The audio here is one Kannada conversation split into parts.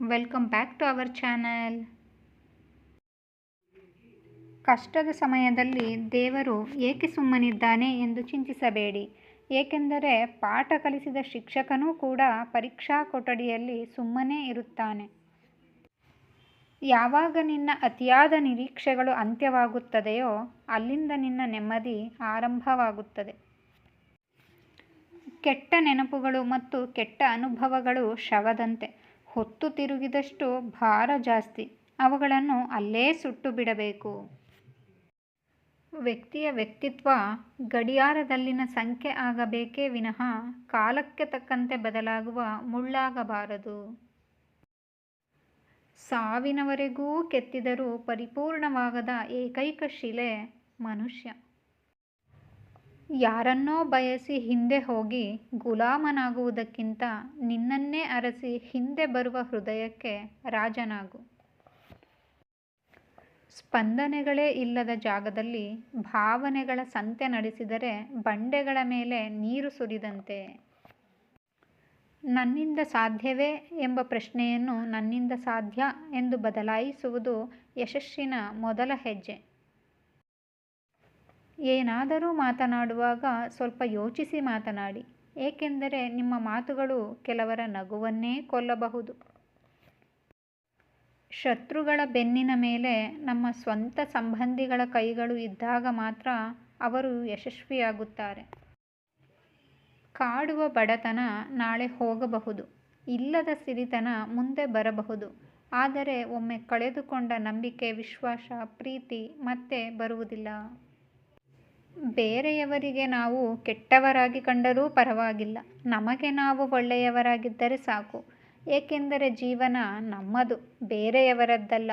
Welcome back to our channel ಕಷ್ಟದ ಸಮಯದಲ್ಲಿ ದೇವರು ಏಕೆ ಸುಮ್ಮನಿದ್ದಾನೆ ಎಂದು ಚಿಂತಿಸಬೇಡಿ. ಏಕೆಂದರೆ ಪಾಠ ಕಲಿಸಿದ ಶಿಕ್ಷಕನೂ ಕೂಡ ಪರೀಕ್ಷಾ ಕೊಠಡಿಯಲ್ಲಿ ಸುಮ್ಮನೆ ಇರುತ್ತಾನೆ. ಯಾವಾಗ ನಿನ್ನ ಅತಿಯಾದ ನಿರೀಕ್ಷೆಗಳು ಅಂತ್ಯವಾಗುತ್ತದೆಯೋ ಅಲ್ಲಿಂದ ನಿನ್ನ ನೆಮ್ಮದಿ ಆರಂಭವಾಗುತ್ತದೆ. ಕೆಟ್ಟ ನೆನಪುಗಳು ಮತ್ತು ಕೆಟ್ಟ ಅನುಭವಗಳು ಶವದಂತೆ. ಹೊತ್ತು ತಿರುಗಿದಷ್ಟು ಭಾರ ಜಾಸ್ತಿ. ಅವುಗಳನ್ನು ಅಲ್ಲೇ ಸುಟ್ಟು ಬಿಡಬೇಕು. ವ್ಯಕ್ತಿಯ ವ್ಯಕ್ತಿತ್ವ ಗಡಿಯಾರದಲ್ಲಿನ ಸಂಖ್ಯೆ ಆಗಬೇಕೇ ವಿನಃ ಕಾಲಕ್ಕೆ ತಕ್ಕಂತೆ ಬದಲಾಗುವ ಮುಳ್ಳಾಗಬಾರದು. ಸಾವಿನವರೆಗೂ ಕೆತ್ತಿದರೂ ಪರಿಪೂರ್ಣವಾಗದ ಏಕೈಕ ಶಿಲೆ ಮನುಷ್ಯ. ಯಾರನ್ನೋ ಬಯಸಿ ಹಿಂದೆ ಹೋಗಿ ಗುಲಾಮನಾಗುವುದಕ್ಕಿಂತ ನಿನ್ನನ್ನೇ ಅರಸಿ ಹಿಂದೆ ಬರುವ ಹೃದಯಕ್ಕೆ ರಾಜನಾಗು. ಸ್ಪಂದನೆಗಳೇ ಇಲ್ಲದ ಜಾಗದಲ್ಲಿ ಭಾವನೆಗಳ ಸಂತೆ ನಡೆಸಿದರೆ ಬಂಡೆಗಳ ಮೇಲೆ ನೀರು ಸುರಿದಂತೆ. ನನ್ನಿಂದ ಸಾಧ್ಯವೇ ಎಂಬ ಪ್ರಶ್ನೆಯನ್ನು ನನ್ನಿಂದ ಸಾಧ್ಯ ಎಂದು ಬದಲಾಯಿಸುವುದು ಯಶಸ್ಸಿನ ಮೊದಲ ಹೆಜ್ಜೆ. ಏನಾದರೂ ಮಾತನಾಡುವಾಗ ಸ್ವಲ್ಪ ಯೋಚಿಸಿ ಮಾತನಾಡಿ, ಏಕೆಂದರೆ ನಿಮ್ಮ ಮಾತುಗಳು ಕೆಲವರ ನಗುವನ್ನೇ ಕೊಲ್ಲಬಹುದು. ಶತ್ರುಗಳ ಬೆನ್ನಿನ ಮೇಲೆ ನಮ್ಮ ಸ್ವಂತ ಸಂಬಂಧಿಗಳ ಕೈಗಳು ಇದ್ದಾಗ ಮಾತ್ರ ಅವರು ಯಶಸ್ವಿಯಾಗುತ್ತಾರೆ. ಕಾಡುವ ಬಡತನ ನಾಳೆ ಹೋಗಬಹುದು, ಇಲ್ಲದ ಸಿರಿತನ ಮುಂದೆ ಬರಬಹುದು, ಆದರೆ ಒಮ್ಮೆ ಕಳೆದುಕೊಂಡ ನಂಬಿಕೆ, ವಿಶ್ವಾಸ, ಪ್ರೀತಿ ಮತ್ತೆ ಬರುವುದಿಲ್ಲ. ಬೇರೆಯವರಿಗೆ ನಾವು ಕೆಟ್ಟವರಾಗಿ ಕಂಡರೂ ಪರವಾಗಿಲ್ಲ. ನಮಗೆ ನಾವು ಒಳ್ಳೆಯವರಾಗಿದ್ದರೆ ಸಾಕು. ಏಕೆಂದರೆ ಜೀವನ ನಮ್ಮದು, ಬೇರೆಯವರದ್ದಲ್ಲ.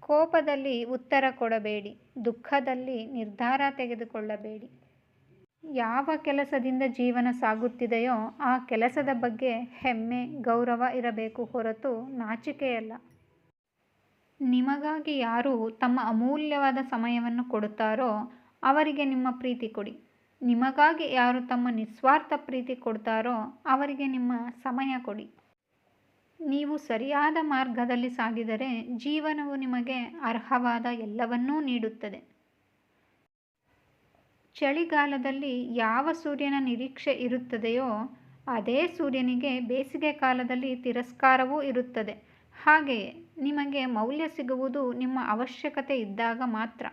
ಕೋಪದಲ್ಲಿ ಉತ್ತರ ಕೊಡಬೇಡಿ, ದುಃಖದಲ್ಲಿ ನಿರ್ಧಾರ ತೆಗೆದುಕೊಳ್ಳಬೇಡಿ. ಯಾವ ಕೆಲಸದಿಂದ ಜೀವನ ಸಾಗುತ್ತಿದೆಯೋ ಆ ಕೆಲಸದ ಬಗ್ಗೆ ಹೆಮ್ಮೆ, ಗೌರವ ಇರಬೇಕು ಹೊರತು ನಾಚಿಕೆಯಲ್ಲ. ನಿಮಗಾಗಿ ಯಾರು ತಮ್ಮ ಅಮೂಲ್ಯವಾದ ಸಮಯವನ್ನು ಕೊಡುತ್ತಾರೋ ಅವರಿಗೆ ನಿಮ್ಮ ಪ್ರೀತಿ ಕೊಡಿ. ನಿಮಗಾಗಿ ಯಾರು ತಮ್ಮ ನಿಸ್ವಾರ್ಥ ಪ್ರೀತಿ ಕೊಡ್ತಾರೋ ಅವರಿಗೆ ನಿಮ್ಮ ಸಮಯ ಕೊಡಿ. ನೀವು ಸರಿಯಾದ ಮಾರ್ಗದಲ್ಲಿ ಸಾಗಿದರೆ ಜೀವನವು ನಿಮಗೆ ಅರ್ಹವಾದ ಎಲ್ಲವನ್ನೂ ನೀಡುತ್ತದೆ. ಚಳಿಗಾಲದಲ್ಲಿ ಯಾವ ಸೂರ್ಯನ ನಿರೀಕ್ಷೆ ಇರುತ್ತದೆಯೋ ಅದೇ ಸೂರ್ಯನಿಗೆ ಬೇಸಿಗೆ ಕಾಲದಲ್ಲಿ ತಿರಸ್ಕಾರವೂ ಇರುತ್ತದೆ. ಹಾಗೆಯೇ ನಿಮಗೆ ಮೌಲ್ಯ ಸಿಗುವುದು ನಿಮ್ಮ ಅವಶ್ಯಕತೆ ಇದ್ದಾಗ ಮಾತ್ರ.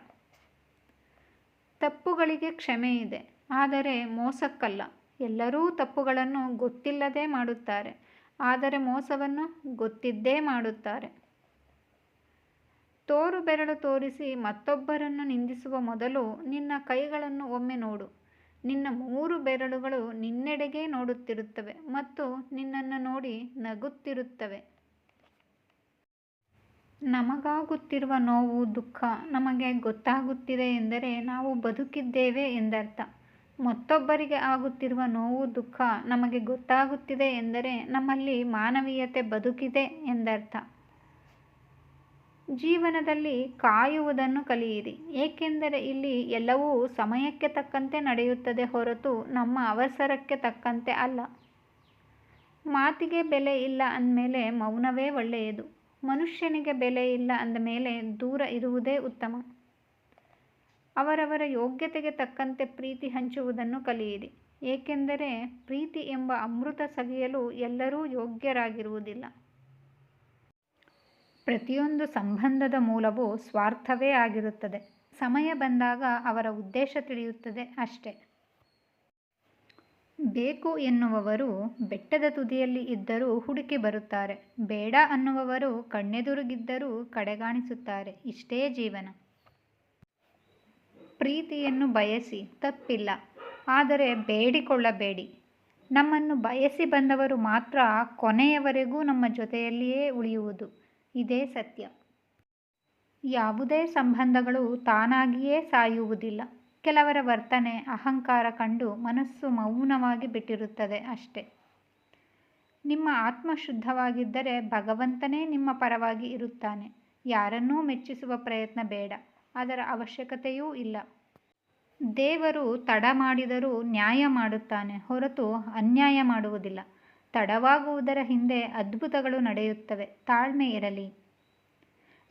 ತಪ್ಪುಗಳಿಗೆ ಕ್ಷಮೆ ಇದೆ. ಆದರೆ ಮೋಸಕ್ಕಲ್ಲ. ಎಲ್ಲರೂ ತಪ್ಪುಗಳನ್ನು ಗೊತ್ತಿಲ್ಲದೆ ಮಾಡುತ್ತಾರೆ. ಆದರೆ ಮೋಸವನ್ನು ಗೊತ್ತಿದ್ದೇ ಮಾಡುತ್ತಾರೆ. ತೋರು ಬೆರಳು ತೋರಿಸಿ ಮತ್ತೊಬ್ಬರನ್ನು ನಿಂದಿಸುವ ಮೊದಲು ನಿನ್ನ ಕೈಗಳನ್ನು ಒಮ್ಮೆ ನೋಡು. ನಿನ್ನ ಮೂರು ಬೆರಳುಗಳು ನಿನ್ನೆಡೆಗೆ ನೋಡುತ್ತಿರುತ್ತವೆ ಮತ್ತು ನಿನ್ನನ್ನು ನೋಡಿ ನಗುತ್ತಿರುತ್ತವೆ. ನಮಗಾಗುತ್ತಿರುವ ನೋವು, ದುಃಖ ನಮಗೆ ಗೊತ್ತಾಗುತ್ತಿದೆ ಎಂದರೆ ನಾವು ಬದುಕಿದ್ದೇವೆ ಎಂದರ್ಥ. ಮತ್ತೊಬ್ಬರಿಗೆ ಆಗುತ್ತಿರುವ ನೋವು, ದುಃಖ ನಮಗೆ ಗೊತ್ತಾಗುತ್ತಿದೆ ಎಂದರೆ ನಮ್ಮಲ್ಲಿ ಮಾನವೀಯತೆ ಬದುಕಿದೆ ಎಂದರ್ಥ. ಜೀವನದಲ್ಲಿ ಕಾಯುವುದನ್ನು ಕಲಿಯಿರಿ. ಏಕೆಂದರೆ ಇಲ್ಲಿ ಎಲ್ಲವೂ ಸಮಯಕ್ಕೆ ತಕ್ಕಂತೆ ನಡೆಯುತ್ತದೆ ಹೊರತು ನಮ್ಮ ಅವಸರಕ್ಕೆ ತಕ್ಕಂತೆ ಅಲ್ಲ. ಮಾತಿಗೆ ಬೆಲೆ ಇಲ್ಲ ಅಂದಮೇಲೆ ಮೌನವೇ ಒಳ್ಳೆಯದು. ಮನುಷ್ಯನಿಗೆ ಬೆಲೆ ಇಲ್ಲ ಅಂದ ಮೇಲೆ ದೂರ ಇರುವುದೇ ಉತ್ತಮ. ಅವರವರ ಯೋಗ್ಯತೆಗೆ ತಕ್ಕಂತೆ ಪ್ರೀತಿ ಹಂಚುವುದನ್ನು ಕಲಿಯಿರಿ. ಏಕೆಂದರೆ ಪ್ರೀತಿ ಎಂಬ ಅಮೃತ ಸವಿಯಲು ಎಲ್ಲರೂ ಯೋಗ್ಯರಾಗಿರುವುದಿಲ್ಲ. ಪ್ರತಿಯೊಂದು ಸಂಬಂಧದ ಮೂಲವು ಸ್ವಾರ್ಥವೇ ಆಗಿರುತ್ತದೆ. ಸಮಯ ಬಂದಾಗ ಅವರ ಉದ್ದೇಶ ತಿಳಿಯುತ್ತದೆ ಅಷ್ಟೆ. ಬೇಕು ಎನ್ನುವವರು ಬೆಟ್ಟದ ತುದಿಯಲ್ಲಿ ಇದ್ದರೂ ಹುಡುಕಿ ಬರುತ್ತಾರೆ. ಬೇಡ ಅನ್ನುವವರು ಕಣ್ಣೆದುರುಗಿದ್ದರೂ ಕಡೆಗಾಣಿಸುತ್ತಾರೆ. ಇಷ್ಟೇ ಜೀವನ. ಪ್ರೀತಿಯನ್ನು ಬಯಸಿ ತಪ್ಪಿಲ್ಲ. ಆದರೆ ಬೇಡಿಕೊಳ್ಳಬೇಡಿ. ನಮ್ಮನ್ನು ಬಯಸಿ ಬಂದವರು ಮಾತ್ರ ಕೊನೆಯವರೆಗೂ ನಮ್ಮ ಜೊತೆಯಲ್ಲಿಯೇ ಉಳಿಯುವುದು. ಇದೇ ಸತ್ಯ. ಯಾವುದೇ ಸಂಬಂಧಗಳು ತಾನಾಗಿಯೇ ಸಾಯುವುದಿಲ್ಲ. ಕೆಲವರ ವರ್ತನೆ, ಅಹಂಕಾರ ಕಂಡು ಮನಸ್ಸು ಮೌನವಾಗಿ ಬಿಟ್ಟಿರುತ್ತದೆ ಅಷ್ಟೆ. ನಿಮ್ಮ ಆತ್ಮ ಶುದ್ಧವಾಗಿದ್ದರೆ ಭಗವಂತನೇ ನಿಮ್ಮ ಪರವಾಗಿ ಇರುತ್ತಾನೆ. ಯಾರನ್ನೂ ಮೆಚ್ಚಿಸುವ ಪ್ರಯತ್ನ ಬೇಡ, ಅದರ ಅವಶ್ಯಕತೆಯೂ ಇಲ್ಲ. ದೇವರು ತಡ ಮಾಡಿದರೂ ನ್ಯಾಯ ಮಾಡುತ್ತಾನೆ, ಹೊರತು ಅನ್ಯಾಯ ಮಾಡುವುದಿಲ್ಲ. ತಡವಾಗುವುದರ ಹಿಂದೆ ಅದ್ಭುತಗಳು ನಡೆಯುತ್ತವೆ, ತಾಳ್ಮೆ ಇರಲಿ.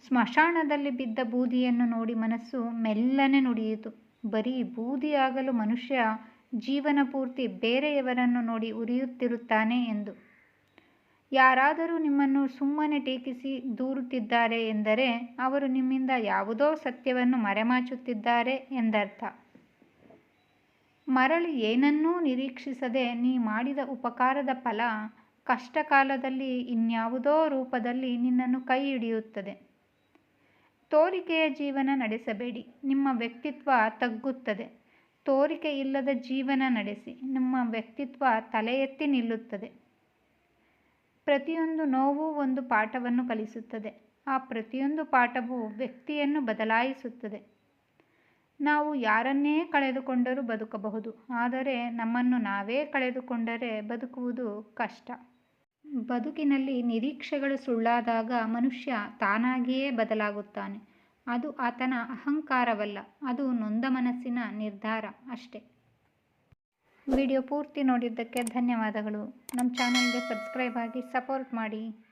ಸ್ಮಶಾನದಲ್ಲಿ ಬಿದ್ದ ಬೂದಿಯನ್ನು ನೋಡಿ ಮನಸ್ಸು ಮೆಲ್ಲನೆ ನುಡಿಯಿತು. ಬರೀ ಬೂದಿಯಾಗಲು ಮನುಷ್ಯ ಜೀವನ ಪೂರ್ತಿ ಬೇರೆಯವರನ್ನು ನೋಡಿ ಉರಿಯುತ್ತಿರುತ್ತಾನೆ ಎಂದು. ಯಾರಾದರೂ ನಿಮ್ಮನ್ನು ಸುಮ್ಮನೆ ಟೀಕಿಸಿ ದೂರುತ್ತಿದ್ದಾರೆ ಎಂದರೆ ಅವರು ನಿಮ್ಮಿಂದ ಯಾವುದೋ ಸತ್ಯವನ್ನು ಮರೆಮಾಚುತ್ತಿದ್ದಾರೆ ಎಂದರ್ಥ. ಮರಳಿ ಏನನ್ನೂ ನಿರೀಕ್ಷಿಸದೆ ನೀ ಮಾಡಿದ ಉಪಕಾರದ ಫಲ ಕಷ್ಟಕಾಲದಲ್ಲಿ ಇನ್ಯಾವುದೋ ರೂಪದಲ್ಲಿ ನಿನ್ನನ್ನು ಕೈ ಹಿಡಿಯುತ್ತದೆ. ತೋರಿಕೆಯ ಜೀವನ ನಡೆಸಬೇಡಿ. ನಿಮ್ಮ ವ್ಯಕ್ತಿತ್ವ ತಗ್ಗುತ್ತದೆ. ತೋರಿಕೆ ಇಲ್ಲದ ಜೀವನ ನಡೆಸಿ. ನಿಮ್ಮ ವ್ಯಕ್ತಿತ್ವ ತಲೆ ಎತ್ತಿ ನಿಲ್ಲುತ್ತದೆ. ಪ್ರತಿಯೊಂದು ನೋವು ಒಂದು ಪಾಠವನ್ನು ಕಲಿಸುತ್ತದೆ. ಆ ಪ್ರತಿಯೊಂದು ಪಾಠವು ವ್ಯಕ್ತಿಯನ್ನು ಬದಲಾಯಿಸುತ್ತದೆ. ನಾವು ಯಾರನ್ನೇ ಕಳೆದುಕೊಂಡರೂ ಬದುಕಬಹುದು. ಆದರೆ ನಮ್ಮನ್ನು ನಾವೇ ಕಳೆದುಕೊಂಡರೆ ಬದುಕುವುದು ಕಷ್ಟ. ಬದುಕಿನಲ್ಲಿ ನಿರೀಕ್ಷೆಗಳು ಸುಳ್ಳಾದಾಗ ಮನುಷ್ಯ ತಾನಾಗಿಯೇ ಬದಲಾಗುತ್ತಾನೆ. ಅದು ಆತನ ಅಹಂಕಾರವಲ್ಲ, ಅದು ನೊಂದ ಮನಸ್ಸಿನ ನಿರ್ಧಾರ ಅಷ್ಟೆ. ವಿಡಿಯೋ ಪೂರ್ತಿ ನೋಡಿದ್ದಕ್ಕೆ ಧನ್ಯವಾದಗಳು. ನಮ್ಮ ಚಾನಲ್ಗೆ ಸಬ್ಸ್ಕ್ರೈಬ್ ಆಗಿ ಸಪೋರ್ಟ್ ಮಾಡಿ.